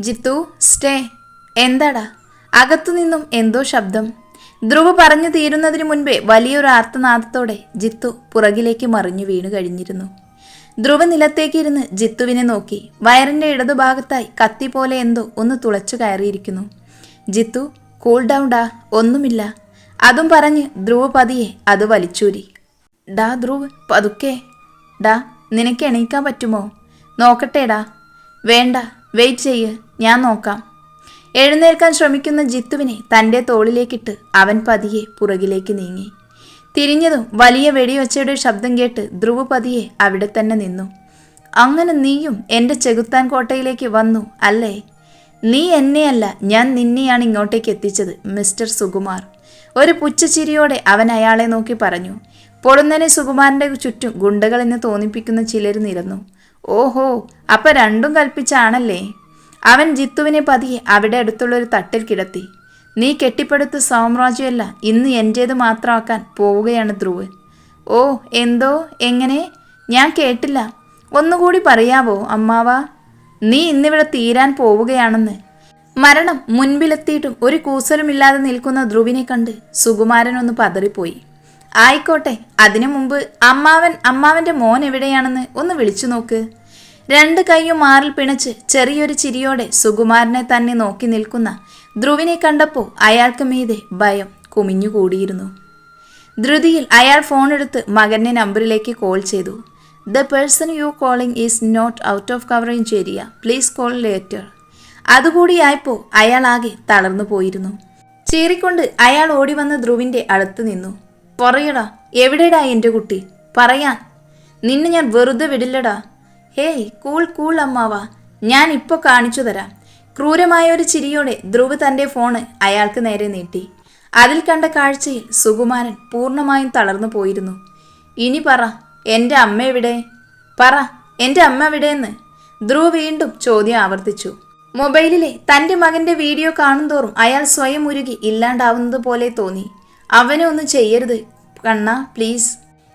Jithu stay എന്താടാ? അകത്തുനിന്നും എന്തോ ശബ്ദം. ധ്രുവ് പറഞ്ഞു തീരുന്നതിന് മുൻപേ വലിയൊരു ആർത്തനാദത്തോടെ ജിത്തു പുറകിലേക്ക് മറിഞ്ഞു വീണു കഴിഞ്ഞിരുന്നു. ധ്രുവ നിലത്തേക്കിരുന്ന് ജിത്തുവിനെ നോക്കി. വയറിന്റെ ഇടതുഭാഗത്തായി കത്തി പോലെ എന്തോ ഒന്ന് തുളച്ചു കയറിയിരിക്കുന്നു. ജിത്തു കൂൾ ഡൗൺ ഡാ ഒന്നുമില്ല. അതും പറഞ്ഞ് ധ്രുവ് പതിയെ അത് വലിച്ചൂരി. ഡാ ധ്രുവ് പതുക്കെ. ഡാ നിനക്ക് എണീക്കാൻ പറ്റുമോ? നോക്കട്ടെടാ വേണ്ട വെയിറ്റ് ചെയ്യ്. ഞാൻ നോക്കാം. എഴുന്നേൽക്കാൻ ശ്രമിക്കുന്ന ജിത്തുവിനെ തന്റെ തോളിലേക്കിട്ട് അവൻ പതിയെ പുറകിലേക്ക് നീങ്ങി. തിരിഞ്ഞതും വലിയ വെടിയൊച്ചയുടെ ശബ്ദം കേട്ട് ധ്രുവ് പതിയെ അവിടെ തന്നെ നിന്നു. അങ്ങനെ നീയും എന്റെ ചെകുത്താൻ കോട്ടയിലേക്ക് വന്നു അല്ലേ? നീ എന്നെയല്ല ഞാൻ നിന്നെയാണ് ഇങ്ങോട്ടേക്ക് എത്തിച്ചത് മിസ്റ്റർ സുകുമാർ. ഒരു പുച്ഛച്ചിരിയോടെ അവൻ അയാളെ നോക്കി പറഞ്ഞു. പൊടുന്നനെ സുകുമാരന്റെ ചുറ്റും ഗുണ്ടകൾ എന്ന് തോന്നിപ്പിക്കുന്ന ചിലർ നിരന്നു. ഓഹോ അപ്പം രണ്ടും കൽപ്പിച്ചാണല്ലേ? അവൻ ജിത്തുവിനെ പതിയെ അവിടെ അടുത്തുള്ള ഒരു തട്ടിൽ കിടത്തി. നീ കെട്ടിപ്പടുത്ത സാമ്രാജ്യമല്ല ഇന്ന് എന്റേത് മാത്രമാക്കാൻ പോവുകയാണ് ധ്രുവ്. ഓ എന്തോ? എങ്ങനെ? ഞാൻ കേട്ടില്ല. ഒന്നുകൂടി പറയാവോ അമ്മാവ? നീ ഇന്നിവിടെ തീരാൻ പോവുകയാണെന്ന്. മരണം മുൻപിലെത്തിയിട്ടും ഒരു കൂസലുമില്ലാതെ നിൽക്കുന്ന ധ്രുവിനെ കണ്ട് സുകുമാരൻ ഒന്ന് പതറിപ്പോയി. ആയിക്കോട്ടെ അതിനു മുമ്പ് അമ്മാവൻ അമ്മാവന്റെ മോൻ എവിടെയാണെന്ന് ഒന്ന് വിളിച്ചു നോക്ക്. രണ്ട് കൈയും മാറിൽ പിണച്ച് ചെറിയൊരു ചിരിയോടെ സുകുമാരനെ തന്നെ നോക്കി നിൽക്കുന്ന ധ്രുവിനെ കണ്ടപ്പോൾ അയാൾക്ക് മീതെ ഭയം കുമിഞ്ഞുകൂടിയിരുന്നു ധൃതിയിൽ അയാൾ ഫോൺ എടുത്ത് മകന്റെ നമ്പറിലേക്ക് കോൾ ചെയ്തു. The person you calling is not out of coverage area. Please call later. അതുകൂടിയായപ്പോൾ അയാൾ ആകെ തളർന്നു പോയിരുന്നു. ചീറിക്കൊണ്ട് അയാൾ ഓടി വന്ന് ധ്രുവിന്റെ അടുത്ത് നിന്നു. പറയടാ എവിടെടാ എന്റെ കുട്ടി? പറയാൻ. നിന്നെ ഞാൻ വെറുതെ വിടില്ലടാ. ഹേയ് കൂൾ കൂൾ അമ്മാവ. ഞാൻ ഇപ്പോൾ കാണിച്ചു തരാം. ക്രൂരമായ ഒരു ചിരിയോടെ ധ്രുവ് തന്റെ ഫോണ് അയാൾക്ക് നേരെ നീട്ടി. അതിൽ കണ്ട കാഴ്ചയിൽ സുകുമാരൻ പൂർണമായും തളർന്നു പോയിരുന്നു. ഇനി പറ എന്റെ അമ്മ എവിടെ? പറ എന്റെ അമ്മ എവിടെയെന്ന്? ധ്രുവ് വീണ്ടും ചോദ്യം ആവർത്തിച്ചു. മൊബൈലിലെ തന്റെ മകന്റെ വീഡിയോ കാണുന്തോറും അയാൾ സ്വയം ഉരുകി ഇല്ലാണ്ടാവുന്നത് പോലെ തോന്നി. അവനെ ഒന്ന് ചെയ്യരുത് കണ്ണ പ്ലീസ്.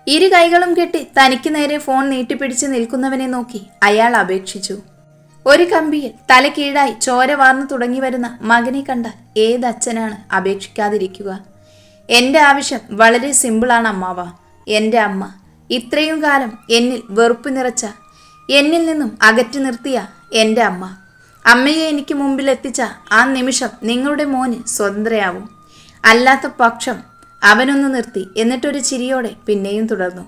ഇരു കൈകളും കെട്ടി തനിക്ക് നേരെ ഫോൺ നീട്ടിപ്പിടിച്ച് നിൽക്കുന്നവനെ നോക്കി അയാൾ അപേക്ഷിച്ചു. ഒരു കമ്പിയിൽ തല കീഴായി ചോര വാർന്നു തുടങ്ങി വരുന്ന മകനെ കണ്ട ഏത് അച്ഛനാണ് അപേക്ഷിക്കാതിരിക്കുക? എന്റെ ആവശ്യം വളരെ സിമ്പിളാണ് അമ്മാവ. എന്റെ അമ്മ ഇത്രയും കാലം എന്നിൽ വെറുപ്പ് നിറച്ച എന്നിൽ നിന്നും അകറ്റി നിർത്തിയ എന്റെ അമ്മ. അമ്മയെ എനിക്ക് മുമ്പിൽ എത്തിച്ച ആ നിമിഷം നിങ്ങളുടെ മോന് സ്വതന്ത്രയാവും. അല്ലാത്ത പക്ഷം അവനൊന്ന് നിർത്തി. എന്നിട്ടൊരു ചിരിയോടെ പിന്നെയും തുടർന്നു.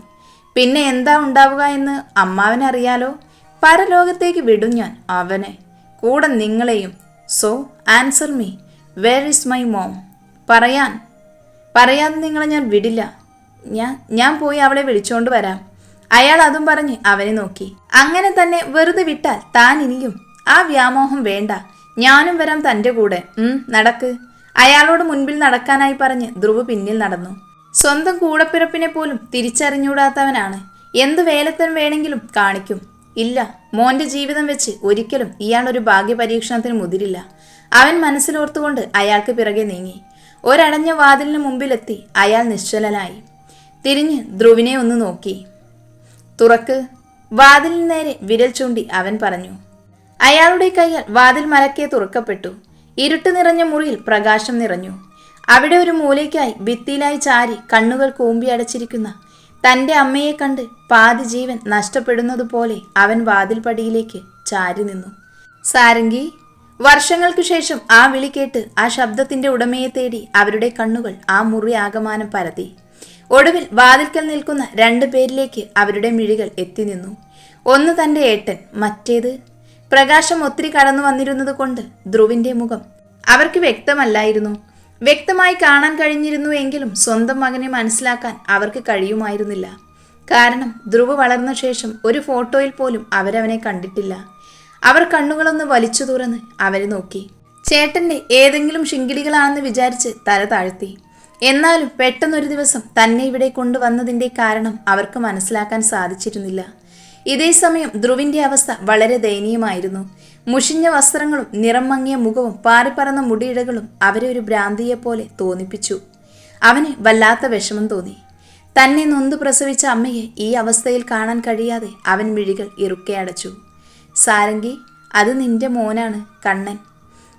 പിന്നെ എന്താ ഉണ്ടാവുക എന്ന് അമ്മാവനറിയാലോ പരലോകത്തേക്ക് വിടും ഞാൻ അവനെ. കൂടെ നിങ്ങളെയും. So answer me where is my mom പറയാൻ. പറയാതെ നിങ്ങളെ ഞാൻ വിടില്ല. ഞാൻ ഞാൻ പോയി അവളെ വിളിച്ചോണ്ട് വരാം. അയാൾ അതും പറഞ്ഞ് അവനെ നോക്കി. അങ്ങനെ തന്നെ വെറുതെ വിട്ടാൽ താൻ ഇനിയും. ആ വ്യാമോഹം വേണ്ട. ഞാനും വരാം തന്റെ കൂടെ. നടക്ക്. അയാളോട് മുൻപിൽ നടക്കാനായി പറഞ്ഞ് ധ്രുവ് പിന്നിൽ നടന്നു. സ്വന്തം കൂടപ്പിറപ്പിനെ പോലും തിരിച്ചറിഞ്ഞൂടാത്തവനാണ് എന്ത് വേലത്തൻ വേണമെങ്കിലും കാണിക്കും. ഇല്ല മോന്റെ ജീവിതം വെച്ച് ഒരിക്കലും ഇയാൾ ഒരു ഭാഗ്യ പരീക്ഷണത്തിന് മുതിരില്ല. അവൻ മനസ്സിലോർത്തുകൊണ്ട് അയാൾക്ക് പിറകെ നീങ്ങി. ഒരടഞ്ഞ വാതിലിന് മുമ്പിലെത്തി അയാൾ നിശ്ചലനായി. തിരിഞ്ഞ് ധ്രുവിനെ ഒന്ന് നോക്കി. തുറക്ക്. വാതിലിന് നേരെ വിരൽ ചൂണ്ടി അവൻ പറഞ്ഞു. അയാളുടെ കൈയാൽ വാതിൽ മലക്കെ തുറക്കപ്പെട്ടു. ഇരുട്ട് നിറഞ്ഞ മുറിയിൽ പ്രകാശം നിറഞ്ഞു. അവിടെ ഒരു മൂലയ്ക്കായി ഭിത്തിയിലായി ചാരി കണ്ണുകൾ കൂമ്പി അടച്ചിരിക്കുന്ന തന്റെ അമ്മയെ കണ്ട് പാതി ജീവൻ നഷ്ടപ്പെടുന്നതുപോലെ അവൻ വാതിൽപ്പടിയിലേക്ക് ചാരി നിന്നു. സാരംഗി വർഷങ്ങൾക്കു ശേഷം ആ വിളി കേട്ട് ആ ശബ്ദത്തിന്റെ ഉടമയെ തേടി അവരുടെ കണ്ണുകൾ ആ മുറി ആകമാനം പരതി ഒടുവിൽ വാതിൽക്കൽ നിൽക്കുന്ന രണ്ടു പേരിലേക്ക് അവരുടെ മിഴികൾ എത്തി നിന്നു. ഒന്ന് തന്റെ ഏട്ടൻ മറ്റേത്? പ്രകാശം ഒത്തിരി കടന്നു വന്നിരുന്നത് കൊണ്ട് ധ്രുവിന്റെ മുഖം അവർക്ക് വ്യക്തമല്ലായിരുന്നു. വ്യക്തമായി കാണാൻ കഴിഞ്ഞിരുന്നു എങ്കിലും സ്വന്തം മകനെ മനസ്സിലാക്കാൻ അവർക്ക് കഴിയുമായിരുന്നില്ല. കാരണം ധ്രുവ് വളർന്ന ശേഷം ഒരു ഫോട്ടോയിൽ പോലും അവരവനെ കണ്ടിട്ടില്ല. അവർ കണ്ണുകളൊന്ന് വലിച്ചു തുറന്ന് അവരെ നോക്കി. ചേട്ടന്റെ ഏതെങ്കിലും ശിങ്കിടികളാണെന്ന് വിചാരിച്ച് തല താഴ്ത്തി. എന്നാലും പെട്ടെന്നൊരു ദിവസം തന്നെ ഇവിടെ കൊണ്ടുവന്നതിന്റെ കാരണം അവർക്ക് മനസ്സിലാക്കാൻ സാധിച്ചിരുന്നില്ല. ഇതേ സമയം ധ്രുവിന്റെ അവസ്ഥ വളരെ ദയനീയമായിരുന്നു. മുഷിഞ്ഞ വസ്ത്രങ്ങളും നിറം മങ്ങിയ മുഖവും പാറിപ്പറന്ന മുടിയിഴകളും അവരെ ഒരു ഭ്രാന്തിയെപ്പോലെ തോന്നിപ്പിച്ചു. അവന് വല്ലാത്ത വിഷമം തോന്നി. തന്നെ നൊന്തു പ്രസവിച്ച അമ്മയെ ഈ അവസ്ഥയിൽ കാണാൻ കഴിയാതെ അവൻ മിഴികൾ ഇറുക്കെ അടച്ചു. സാരംഗി അത് നിന്റെ മോനാണ് കണ്ണൻ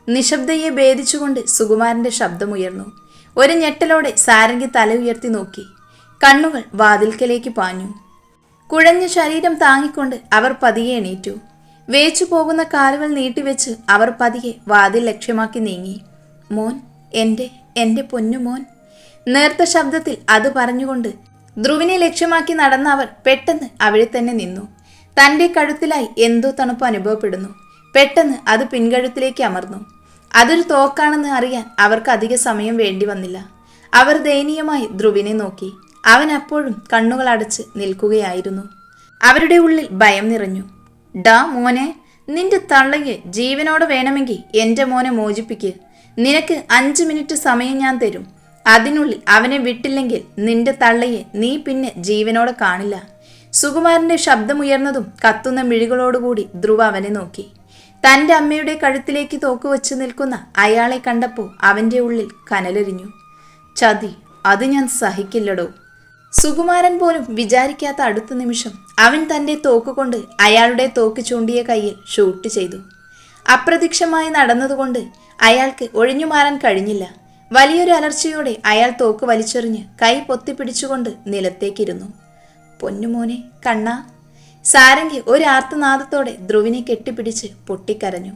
നിശബ്ദയെ ഭേദിച്ചുകൊണ്ട് സുകുമാരന്റെ ശബ്ദമുയർന്നു ഒരു ഞെട്ടലോടെ സാരംഗി തല ഉയർത്തി നോക്കി. കണ്ണുകൾ വാതിൽക്കലേക്ക് പാഞ്ഞു. കുഴഞ്ഞ ശരീരം താങ്ങിക്കൊണ്ട് അവർ പതിയെ എണീറ്റു. വേച്ചു പോകുന്ന കാലുകൾ നീട്ടിവെച്ച് അവർ പതിയെ വാതിൽ ലക്ഷ്യമാക്കി നീങ്ങി. മോൻ എന്റെ എന്റെ പൊന്നുമോൻ നേർത്ത ശബ്ദത്തിൽ അത് പറഞ്ഞുകൊണ്ട് ധ്രുവിനെ ലക്ഷ്യമാക്കി നടന്ന അവർ പെട്ടെന്ന് അവിടെ തന്നെ നിന്നു. തന്റെ കഴുത്തിലായി എന്തോ തണുപ്പ് അനുഭവപ്പെടുന്നു. പെട്ടെന്ന് അത് പിൻകഴുത്തിലേക്ക് അമർന്നു. അതൊരു തോക്കാണെന്ന് അറിയാൻ അവർക്ക് അധിക സമയം വേണ്ടി വന്നില്ല. അവർ ദയനീയമായി ധ്രുവിനെ നോക്കി. അവൻ അപ്പോഴും കണ്ണുകൾ അടച്ച് നിൽക്കുകയായിരുന്നു. അവരുടെ ഉള്ളിൽ ഭയം നിറഞ്ഞു. ഡാ മോനെ നിന്റെ തള്ളയെ ജീവനോടെ വേണമെങ്കിൽ എന്റെ മോനെ മോചിപ്പിക്ക്. നിനക്ക് അഞ്ച് മിനിറ്റ് സമയം ഞാൻ തരും. അതിനുള്ളിൽ അവനെ വിട്ടില്ലെങ്കിൽ നിന്റെ തള്ളയെ നീ പിന്നെ ജീവനോടെ കാണില്ല. സുകുമാരന്റെ ശബ്ദമുയർന്നതും കത്തുന്ന മിഴികളോടുകൂടി ധ്രുവ അവനെ നോക്കി. തന്റെ അമ്മയുടെ കഴുത്തിലേക്ക് തോക്കുവെച്ച് നിൽക്കുന്ന അയാളെ കണ്ടപ്പോൾ അവന്റെ ഉള്ളിൽ കനലെറിഞ്ഞു ചതി അത് ഞാൻ സഹിക്കില്ലടോ. സുകുമാരൻ പോലും വിചാരിക്കാത്ത അടുത്ത നിമിഷം അവൻ തന്റെ തോക്കുകൊണ്ട് അയാളുടെ തോക്ക് ചൂണ്ടിയ കയ്യിൽ ഷൂട്ട് ചെയ്തു. അപ്രത്യക്ഷമായി നടന്നതുകൊണ്ട് അയാൾക്ക് ഒഴിഞ്ഞു മാറാൻ കഴിഞ്ഞില്ല. വലിയൊരു അലർച്ചയോടെ അയാൾ തോക്ക് വലിച്ചെറിഞ്ഞ് കൈ പൊത്തിപ്പിടിച്ചുകൊണ്ട് നിലത്തേക്കിരുന്നു. പൊന്നുമോനെ കണ്ണ. സാരംഗി ഒരു ആർത്തനാദത്തോടെ ധ്രുവിനെ കെട്ടിപ്പിടിച്ച് പൊട്ടിക്കരഞ്ഞു.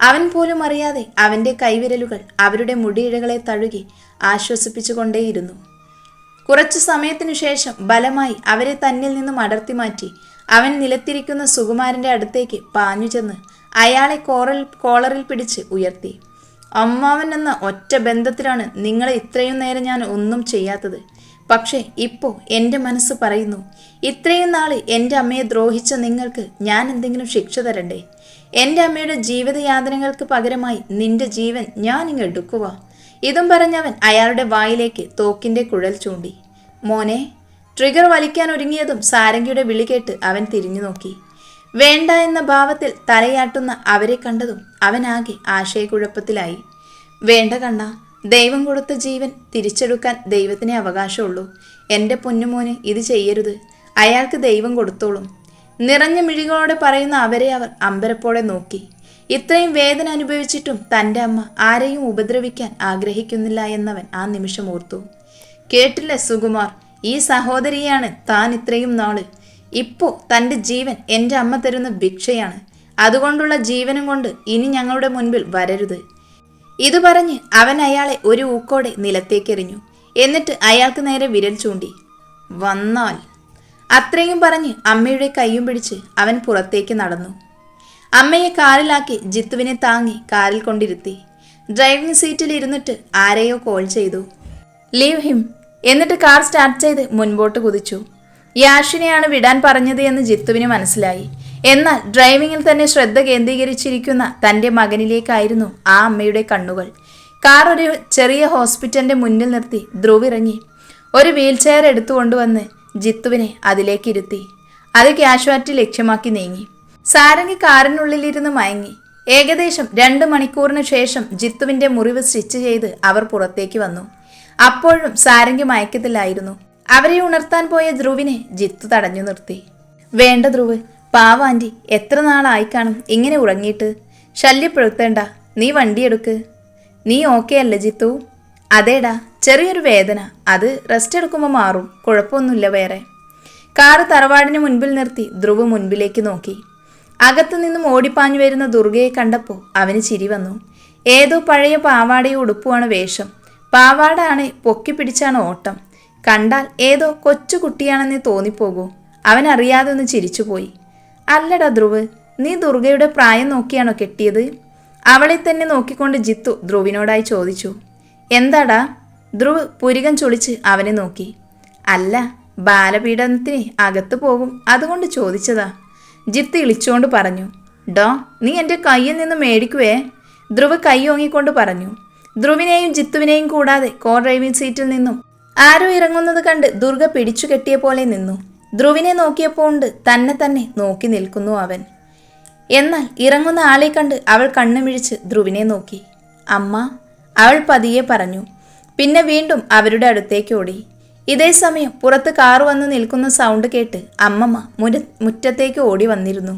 അവൻ പോലും അറിയാതെ അവന്റെ കൈവിരലുകൾ അവരുടെ മുടിയിഴകളെ തഴുകി ആശ്വസിപ്പിച്ചുകൊണ്ടേയിരുന്നു. കുറച്ചു സമയത്തിനു ശേഷം ബലമായി അവരെ തന്നിൽ നിന്നും അടർത്തി മാറ്റി. അവൻ നിലത്തിരിക്കുന്ന സുകുമാരന്റെ അടുത്തേക്ക് പാഞ്ഞു ചെന്ന് അയാളെ കോറൽ കോളറിൽ പിടിച്ച് ഉയർത്തി. അമ്മാവൻ എന്ന ഒറ്റ ബന്ധത്തിലാണ് നിങ്ങളെ ഇത്രയും നേരം ഞാൻ ഒന്നും ചെയ്യാത്തത്. പക്ഷേ ഇപ്പോൾ എന്റെ മനസ്സ് പറയുന്നു ഇത്രയും നാൾ എന്റെ അമ്മയെ ദ്രോഹിച്ച നിങ്ങൾക്ക് ഞാൻ എന്തെങ്കിലും ശിക്ഷ തരണ്ടേ? എന്റെ അമ്മയുടെ ജീവിതയാതനകൾക്ക് പകരമായി നിന്റെ ജീവൻ ഞാൻ ഇങ്ങ് എടുക്കുക ഇതും പറഞ്ഞവൻ അയാളുടെ വായിലേക്ക് തോക്കിന്റെ കുഴൽ ചൂണ്ടി. മോനെ ട്രിഗർ വലിക്കാൻ ഒരുങ്ങിയതും സാരംഗിയുടെ വിളി കേട്ട് അവൻ തിരിഞ്ഞു നോക്കി. വേണ്ട എന്ന ഭാവത്തിൽ തലയാട്ടുന്ന അവരെ കണ്ടതും അവനാകെ ആശയക്കുഴപ്പത്തിലായി. വേണ്ട കണ്ണ ദൈവം കൊടുത്ത ജീവൻ തിരിച്ചെടുക്കാൻ ദൈവത്തിനെ അവകാശമുള്ളൂ. എന്റെ പൊന്നുമോന് ഇത് ചെയ്യരുത്. അയാൾക്ക് ദൈവം കൊടുത്തോളും. നിറഞ്ഞ മിഴികളോടെ പറയുന്ന അവരെ അവർ അമ്പരപ്പോടെ നോക്കി. ഇത്രയും വേദന അനുഭവിച്ചിട്ടും തന്റെ അമ്മ ആരെയും ഉപദ്രവിക്കാൻ ആഗ്രഹിക്കുന്നില്ല എന്നവൻ ആ നിമിഷം ഓർത്തു. കേട്ടില്ല സുകുമാർ? ഈ സഹോദരിയാണ് താൻ ഇത്രയും നാൾ ഇപ്പോൾ തന്റെ ജീവൻ എന്റെ അമ്മ തരുന്ന ഭിക്ഷയാണ്. അതുകൊണ്ടുള്ള ജീവനും കൊണ്ട് ഇനി ഞങ്ങളുടെ മുൻപിൽ വരരുത്. ഇത് പറഞ്ഞ് അവൻ അയാളെ ഒരു ഊക്കോടെ നിലത്തേക്കെറിഞ്ഞു. എന്നിട്ട് അയാൾക്ക് നേരെ വിരൽ ചൂണ്ടി. വന്നാൽ. അത്രയും പറഞ്ഞ് അമ്മയുടെ കൈയും പിടിച്ച് അവൻ പുറത്തേക്ക് നടന്നു. അമ്മയെ കാറിലാക്കി ജിത്തുവിനെ താങ്ങി കാറിൽ കൊണ്ടിരുത്തി. ഡ്രൈവിംഗ് സീറ്റിൽ ഇരുന്നിട്ട് ആരെയോ കോൾ ചെയ്തു. Leave him. എന്നിട്ട് കാർ സ്റ്റാർട്ട് ചെയ്ത് മുൻപോട്ട് കുതിച്ചു. യാഷിനെയാണ് വിടാൻ പറഞ്ഞത് എന്ന് ജിത്തുവിന് മനസ്സിലായി. എന്നാൽ ഡ്രൈവിംഗിൽ തന്നെ ശ്രദ്ധ കേന്ദ്രീകരിച്ചിരിക്കുന്ന തന്റെ മകനിലേക്കായിരുന്നു ആ അമ്മയുടെ കണ്ണുകൾ. കാർ ഒരു ചെറിയ ഹോസ്പിറ്റലിന്റെ മുന്നിൽ നിർത്തി ധ്രുവിറങ്ങി ഒരു വീൽ ചെയർ എടുത്തുകൊണ്ടുവന്ന് ജിത്തുവിനെ അതിലേക്കിരുത്തി അത് ക്യാഷ്വാലിറ്റി ലക്ഷ്യമാക്കി നീങ്ങി. സാരംഗി കാറിനുള്ളിലിരുന്ന് മയങ്ങി. ഏകദേശം രണ്ട് മണിക്കൂറിനു ശേഷം ജിത്തുവിന്റെ മുറിവ് സ്റ്റിച്ച് ചെയ്ത് അവർ പുറത്തേക്ക് വന്നു. അപ്പോഴും സാരംഗി മയക്കത്തിലായിരുന്നു. അവരെ ഉണർത്താൻ പോയ ധ്രുവിനെ ജിത്തു തടഞ്ഞു നിർത്തി. വേണ്ട ധ്രുവ് പാവ ആന്റി എത്ര നാളായി കാണും ഇങ്ങനെ ഉറങ്ങിയിട്ട്. ശല്യപ്പെടുത്തേണ്ട നീ വണ്ടിയെടുക്ക് നീ ഓക്കെ അല്ലേ ജിത്തു? അതേടാ ചെറിയൊരു വേദന. അത് റെസ്റ്റ് എടുക്കുമ്പോൾ മാറും കുഴപ്പമൊന്നുമില്ല വേറെ. കാറ് തറവാടിന് മുൻപിൽ നിർത്തി ധ്രുവ് മുൻപിലേക്ക് നോക്കി. അകത്തു നിന്നും ഓടിപ്പാഞ്ഞു വരുന്ന ദുർഗയെ കണ്ടപ്പോൾ അവന് ചിരി വന്നു. ഏതോ പഴയ പാവാടയും ഉടുപ്പുമാണ് വേഷം. പാവാടാണ് പൊക്കി പിടിച്ചാണ് ഓട്ടം. കണ്ടാൽ ഏതോ കൊച്ചു കുട്ടിയാണെന്ന് തോന്നിപ്പോകൂ. അവൻ അറിയാതെ ഒന്ന് ചിരിച്ചുപോയി. അല്ലടാ ധ്രുവ് നീ ദുർഗയുടെ പ്രായം നോക്കിയാണോ കെട്ടിയത്? അവളെ തന്നെ നോക്കിക്കൊണ്ട് ജിത്തു ധ്രുവിനോടായി ചോദിച്ചു. എന്താടാ? ധ്രുവ് പുരികം ചൊളിച്ച് അവനെ നോക്കി. അല്ല ബാലപീഡനത്തിന് അകത്തു പോകും അതുകൊണ്ട് ചോദിച്ചതാ. ജിത്ത് ഇളിച്ചുകൊണ്ട് പറഞ്ഞു ഡോ നീ എന്റെ കയ്യിൽ നിന്ന് മേടിക്കുവേ ധ്രുവ് കൈ ഓങ്ങിക്കൊണ്ട് പറഞ്ഞു. ധ്രുവിനെയും ജിത്തുവിനെയും കൂടാതെ കോ ഡ്രൈവിംഗ് സീറ്റിൽ നിന്നും ആരോ ഇറങ്ങുന്നത് കണ്ട് ദുർഗ പിടിച്ചു കെട്ടിയ പോലെ നിന്നു. ധ്രുവിനെ നോക്കിയപ്പോൾ ഉണ്ട് തന്നെ തന്നെ നോക്കി നിൽക്കുന്നു അവൻ. എന്നാൽ ഇറങ്ങുന്ന ആളെ കണ്ട് അവൾ കണ്ണുമിഴിച്ച് ധ്രുവിനെ നോക്കി. അമ്മ അവൾ പതിയെ പറഞ്ഞു. പിന്നെ വീണ്ടും അവരുടെ അടുത്തേക്ക് ഓടി. ഇതേ സമയം പുറത്ത് കാർ വന്ന് നിൽക്കുന്ന സൗണ്ട് കേട്ട് അമ്മമ്മ മുര മുറ്റത്തേക്ക് ഓടി വന്നിരുന്നു.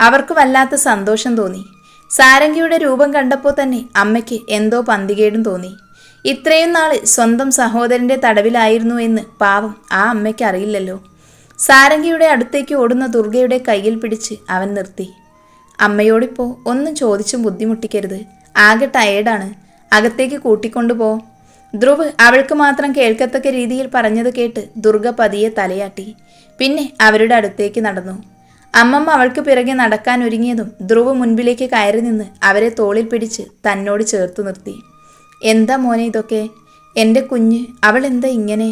അവർക്ക് വല്ലാത്ത സന്തോഷം തോന്നി. സാരംഗിയുടെ രൂപം കണ്ടപ്പോൾ തന്നെ അമ്മയ്ക്ക് എന്തോ പന്തികേടും തോന്നി. ഇത്രയും നാൾ സ്വന്തം സഹോദരന്റെ തടവിലായിരുന്നു എന്ന് പാവം ആ അമ്മയ്ക്ക് അറിയില്ലല്ലോ. സാരംഗിയുടെ അടുത്തേക്ക് ഓടുന്ന ദുർഗയുടെ കയ്യിൽ പിടിച്ച് അവൻ നിർത്തി. അമ്മയോടിപ്പോ ഒന്നും ചോദിച്ചും ബുദ്ധിമുട്ടിക്കരുത്. ആകെ ടയേർഡാണ് അകത്തേക്ക് കൂട്ടിക്കൊണ്ടുപോ ധ്രുവ് അവൾക്ക് മാത്രം കേൾക്കത്തക്ക രീതിയിൽ പറഞ്ഞത് കേട്ട് ദുർഗ പതിയെ തലയാട്ടി. പിന്നെ അവരുടെ അടുത്തേക്ക് നടന്നു. അമ്മമ്മ അവൾക്ക് പിറകെ നടക്കാൻ ഒരുങ്ങിയതും ധ്രുവ് മുൻപിലേക്ക് കയറി നിന്ന് അവരെ തോളിൽ പിടിച്ച് തന്നോട് ചേർത്ത് നിർത്തി. എന്താ മോനെ ഇതൊക്കെ? എന്റെ കുഞ്ഞ് അവൾ എന്താ ഇങ്ങനെ?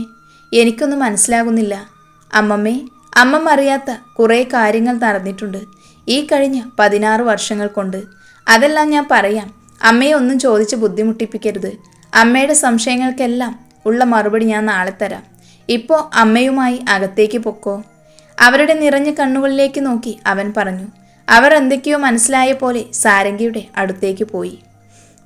എനിക്കൊന്നും മനസ്സിലാകുന്നില്ല. അമ്മമ്മേ അമ്മമ്മ അറിയാത്ത കുറേ കാര്യങ്ങൾ നടന്നിട്ടുണ്ട്. ഈ കഴിഞ്ഞ പതിനാറ് വർഷങ്ങൾ കൊണ്ട്. അതെല്ലാം ഞാൻ പറയാം. അമ്മയെ ഒന്നും ചോദിച്ച് ബുദ്ധിമുട്ടിപ്പിക്കരുത്. അമ്മയുടെ സംശയങ്ങൾക്കെല്ലാം ഉള്ള മറുപടി ഞാൻ നാളെ തരാം. ഇപ്പോൾ അമ്മയുമായി അകത്തേക്ക് പൊക്കോ. അവരുടെ നിറഞ്ഞ കണ്ണുകളിലേക്ക് നോക്കി അവൻ പറഞ്ഞു അവർ എന്തൊക്കെയോ മനസ്സിലായ പോലെ സാരംഗിയുടെ അടുത്തേക്ക് പോയി.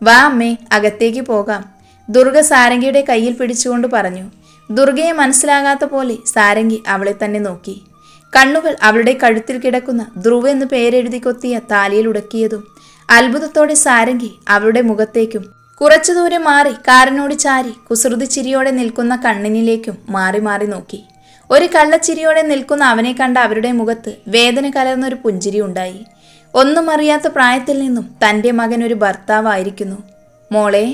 വാ അമ്മേ അകത്തേക്ക് പോകാം. ദുർഗ സാരംഗിയുടെ കയ്യിൽ പിടിച്ചുകൊണ്ട് പറഞ്ഞു ദുർഗയെ മനസ്സിലാകാത്ത പോലെ സാരംഗി അവളെ തന്നെ നോക്കി. കണ്ണുകൾ അവളുടെ കഴുത്തിൽ കിടക്കുന്ന ധ്രുവ എന്ന് പേരെഴുതി കൊത്തിയ താലിയിൽ ഉടക്കിയതും അത്ഭുതത്തോടെ സാരംഗി അവളുടെ മുഖത്തേക്കും കുറച്ചു ദൂരം മാറി കാറിനോട് ചാരി കുസൃതി ചിരിയോടെ നിൽക്കുന്ന കണ്ണിനിലേക്കും മാറി മാറി നോക്കി. ഒരു കള്ളച്ചിരിയോടെ നിൽക്കുന്ന അവനെ കണ്ട അവരുടെ മുഖത്ത് വേദന കലർന്ന ഒരു പുഞ്ചിരി ഉണ്ടായി. ഒന്നും അറിയാത്ത പ്രായത്തിൽ നിന്നും തന്റെ മകൻ ഒരു ഭർത്താവായിരിക്കുന്നു. മോളെ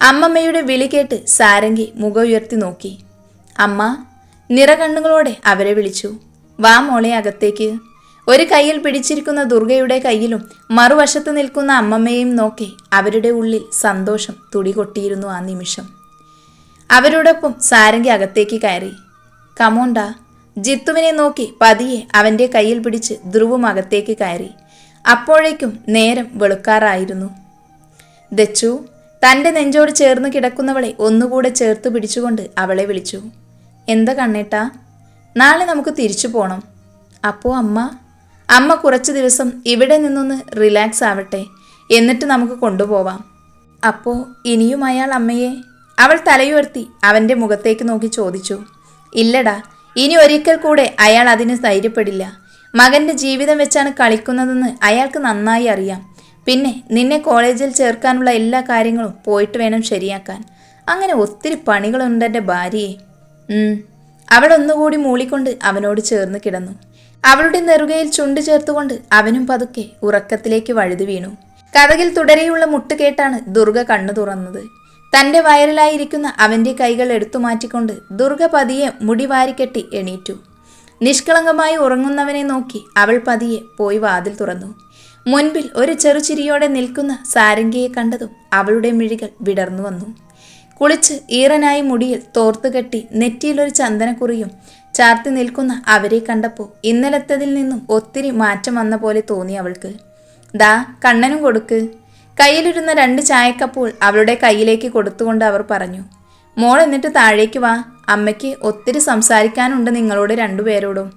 അമ്മമ്മയുടെ വിളി കേട്ട് സാരംഗി മുഖം ഉയർത്തി നോക്കി. അമ്മ നിറകണ്ണുകളോടെ അവരെ വിളിച്ചു. വാ മോളെ അകത്തേക്ക്. ഒരു കയ്യിൽ പിടിച്ചിരിക്കുന്ന ദുർഗയുടെ കയ്യിലും മറുവശത്ത് നിൽക്കുന്ന അമ്മമ്മയും നോക്കി അവരുടെ ഉള്ളിൽ സന്തോഷം തുടികൊട്ടിയിരുന്നു ആ നിമിഷം. അവരോടൊപ്പം സാരംഗി അകത്തേക്ക് കയറി. കമോണ്ട ജിത്തുവിനെ നോക്കി പതിയെ അവന്റെ കയ്യിൽ പിടിച്ച് ധ്രുവും അകത്തേക്ക് കയറി. അപ്പോഴേക്കും നേരം വെളുക്കാറായിരുന്നു. ദച്ചു തന്റെ നെഞ്ചോട് ചേർന്ന് കിടക്കുന്നവളെ ഒന്നുകൂടെ ചേർത്ത് പിടിച്ചുകൊണ്ട് അവളെ വിളിച്ചു. എന്താ കണ്ണേട്ടാ നാളെ നമുക്ക് തിരിച്ചു പോണം. അപ്പോൾ അമ്മ? അമ്മ കുറച്ച് ദിവസം ഇവിടെ നിന്നൊന്ന് റിലാക്സ് ആവട്ടെ. എന്നിട്ട് നമുക്ക് കൊണ്ടുപോവാം. അപ്പോൾ ഇനിയും അയാൾ അമ്മയെ? അവൾ തലയുയർത്തി അവന്റെ മുഖത്തേക്ക് നോക്കി ചോദിച്ചു. ഇല്ലടാ ഇനി ഒരിക്കൽ കൂടെ അയാൾ അതിന് ധൈര്യപ്പെടില്ല. മകന്റെ ജീവിതം വെച്ചാണ് കളിക്കുന്നതെന്ന് അയാൾക്ക് നന്നായി അറിയാം. പിന്നെ നിന്നെ കോളേജിൽ ചേർക്കാനുള്ള എല്ലാ കാര്യങ്ങളും പോയിട്ട് വേണം ശരിയാക്കാൻ. അങ്ങനെ ഒത്തിരി പണികളുണ്ട് എന്റെ ഭാര്യയെ. അവളൊന്നുകൂടി മൂളിക്കൊണ്ട് അവനോട് ചേർന്ന് കിടന്നു. അവളുടെ നെറുകയിൽ ചുണ്ടു ചേർത്തുകൊണ്ട് അവനും പതുക്കെ ഉറക്കത്തിലേക്ക് വഴുതി വീണു. കഥകിൽ തുടരെയുള്ള മുട്ട് കേട്ടാണ് ദുർഗ കണ്ണു തുറന്നത്. തന്റെ വയറിലായിരിക്കുന്ന അവന്റെ കൈകൾ എടുത്തു മാറ്റിക്കൊണ്ട് ദുർഗ പതിയെ മുടി വാരിക്കെട്ടി എണീറ്റു. നിഷ്കളങ്കമായി ഉറങ്ങുന്നവനെ നോക്കി അവൾ പതിയെ പോയി വാതിൽ തുറന്നു. മുൻപിൽ ഒരു ചെറുചിരിയോടെ നിൽക്കുന്ന സാരംഗിയെ കണ്ടതും അവളുടെ മിഴികൾ വിടർന്നു വന്നു. കുളിച്ച് ഈറനായി മുടിയിൽ തോർത്തുകെട്ടി നെറ്റിയിലൊരു ചന്ദനക്കുറിയും ചാർത്തി നിൽക്കുന്ന അവരെ കണ്ടപ്പോൾ ഇന്നലത്തതിൽ നിന്നും ഒത്തിരി മാറ്റം വന്ന പോലെ തോന്നി അവൾക്ക്. ദാ കണ്ണനും കൊടുക്ക്. കയ്യിലിരുന്ന രണ്ട് ചായക്കപ്പോൾ അവളുടെ കയ്യിലേക്ക് കൊടുത്തുകൊണ്ട് അവർ പറഞ്ഞു മോൾ എന്നിട്ട് താഴേക്ക് വാ. അമ്മയ്ക്ക് ഒത്തിരി സംസാരിക്കാനുണ്ട് നിങ്ങളോട് രണ്ടുപേരോടും.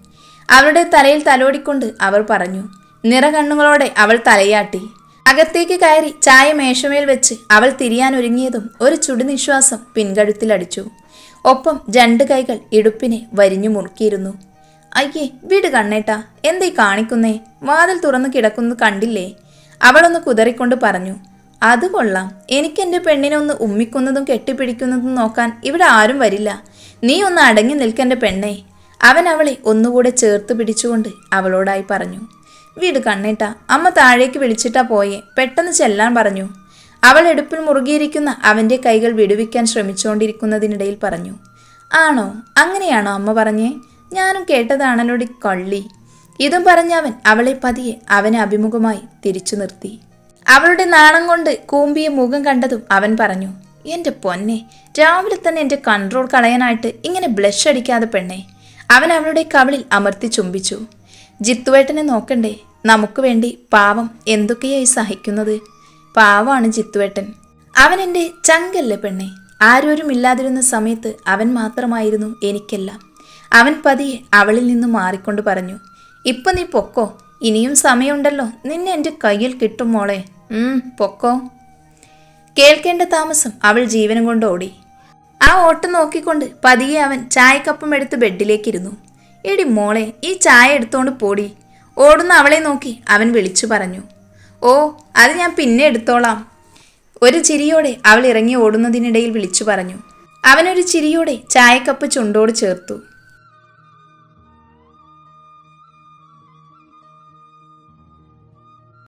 അവളുടെ തലയിൽ തലോടിക്കൊണ്ട് അവർ പറഞ്ഞു നിറകണ്ണുകളോടെ അവൾ തലയാട്ടി. അകത്തേക്ക് കയറി ചായ മേശമേൽ വെച്ച് അവൾ തിരിയാൻ ഒരുങ്ങിയതും ഒരു ചുടുനിശ്വാസം പിൻകഴുത്തിലടിച്ചു. ഒപ്പം രണ്ട് കൈകൾ ഇടുപ്പിനെ വരിഞ്ഞു മുറുക്കിയിരുന്നു. അയ്യേ വീട് കണ്ണേട്ടാ. എന്തേ കാണിക്കുന്നേ? വാതിൽ തുറന്നു കിടക്കുന്നത് കണ്ടില്ലേ? അവളൊന്ന് കുതറിക്കൊണ്ട് പറഞ്ഞു. അത് കൊള്ളാം. എനിക്കെന്റെ പെണ്ണിനെ ഒന്ന് ഉമ്മിക്കുന്നതും കെട്ടിപ്പിടിക്കുന്നതും നോക്കാൻ ഇവിടെ ആരും വരില്ല. നീ ഒന്ന് അടങ്ങി നിൽക്കെന്റെ പെണ്ണേ. അവൻ അവളെ ഒന്നുകൂടെ ചേർത്ത് പിടിച്ചുകൊണ്ട് അവളോടായി പറഞ്ഞു. വീട് കണ്ണേട്ടാ. അമ്മ താഴേക്ക് വിളിച്ചിട്ടാ പോയെ. പെട്ടെന്ന് ചെല്ലാൻ പറഞ്ഞു. അവൾ എടുപ്പിൽ മുറുകിയിരിക്കുന്ന അവന്റെ കൈകൾ വിടുവിക്കാൻ ശ്രമിച്ചുകൊണ്ടിരിക്കുന്നതിനിടയിൽ പറഞ്ഞു ആണോ? അങ്ങനെയാണോ അമ്മ പറഞ്ഞേ? ഞാനും കേട്ടതാണല്ലോടി കള്ളി. ഇതും പറഞ്ഞവൻ അവളെ പതിയെ അവനെ അഭിമുഖമായി തിരിച്ചു നിർത്തി. അവളുടെ നാണം കൊണ്ട് കൂമ്പിയ മുഖം കണ്ടതും അവൻ പറഞ്ഞു എന്റെ പൊന്നെ രാവിലെ തന്നെ എന്റെ കൺട്രോൾ കളയാനായിട്ട് ഇങ്ങനെ ബ്ലഷ് അടിക്കാതെ പെണ്ണെ. അവൻ അവളുടെ കവിളിൽ അമർത്തി ചുംബിച്ചു. ജിത്തുവേട്ടനെ നോക്കണ്ടേ? നമുക്ക് വേണ്ടി പാവം എന്തൊക്കെയായി സഹിക്കുന്നത്? പാവമാണ് ചിത്തുവേട്ടൻ. അവൻ എന്റെ ചങ്കല്ലേ പെണ്ണെ. ആരോരും ഇല്ലാതിരുന്ന സമയത്ത് അവൻ മാത്രമായിരുന്നു എനിക്കെല്ലാം. അവൻ പതിയെ അവളിൽ നിന്ന് മാറിക്കൊണ്ട് പറഞ്ഞു ഇപ്പൊ നീ പൊക്കോ? ഇനിയും സമയമുണ്ടല്ലോ. നിന്നെ എന്റെ കയ്യിൽ കിട്ടും മോളെ. പൊക്കോ? കേൾക്കേണ്ട താമസം അവൾ ജീവനം കൊണ്ട് ഓടി. ആ ഓട്ടം നോക്കിക്കൊണ്ട് പതിയെ അവൻ ചായക്കപ്പം എടുത്ത് ബെഡിലേക്കിരുന്നു. എടി മോളെ ഈ ചായ എടുത്തോണ്ട് പോടി. ഓടുന്ന അവളെ നോക്കി അവൻ വിളിച്ചു പറഞ്ഞു ഓ അത് ഞാൻ പിന്നെ എടുത്തോളാം. ഒരു ചിരിയോടെ അവൾ ഇറങ്ങി ഓടുന്നതിനിടയിൽ വിളിച്ചു പറഞ്ഞു. അവനൊരു ചിരിയോടെ ചായക്കപ്പ് ചുണ്ടോട് ചേർത്തു.